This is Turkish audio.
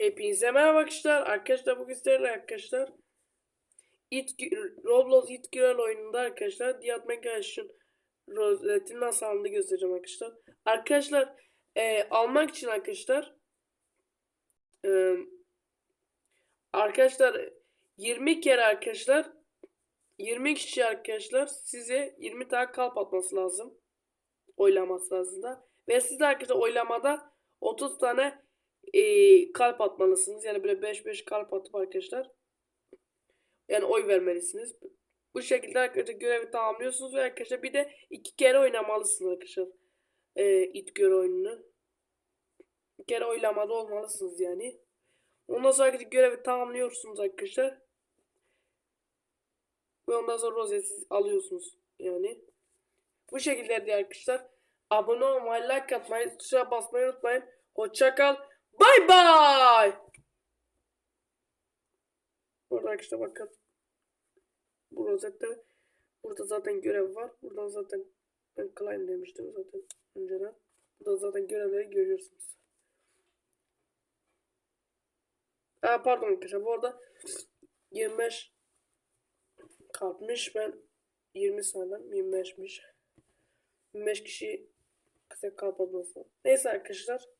Hepinize merhaba arkadaşlar. Arkadaşlar bugün sizlerle arkadaşlar It, Roblox It Girl oyununda arkadaşlar Diyat Megaş'ın rozetinin nasıl alındığını göstereceğim arkadaşlar. Arkadaşlar e, almak için arkadaşlar e, arkadaşlar 20 kere arkadaşlar 20 kişi arkadaşlar size 20 tane kalp atması lazım. Oylaması lazım da. Ve siz de arkadaşlar oylamada 30 tane e, kalp atmalısınız. Yani böyle 5-5 kalp atıp arkadaşlar. Yani oy vermelisiniz. Bu şekilde arkadaşlar görevi tamamlıyorsunuz ve arkadaşlar bir de iki kere oynamalısınız arkadaşlar. E, it göre oyununu. Bir kere oylamada olmalısınız yani. Ondan sonra arkadaşlar görevi tamamlıyorsunuz arkadaşlar. Ve ondan sonra rozeti alıyorsunuz yani. Bu şekilde arkadaşlar. Abone olmayı, like atmayı, tuşa basmayı unutmayın. Hoşça kal. Bay bay. Burada arkadaşlar bakın. Bu rozette burada zaten görev var. Buradan zaten ben climb demiştim zaten önceden. Burada zaten görevleri görüyorsunuz. Aa, pardon arkadaşlar bu arada 25 kalkmış ben 20 sanırım 25'miş. 25 kişi kısa kalp. Neyse arkadaşlar.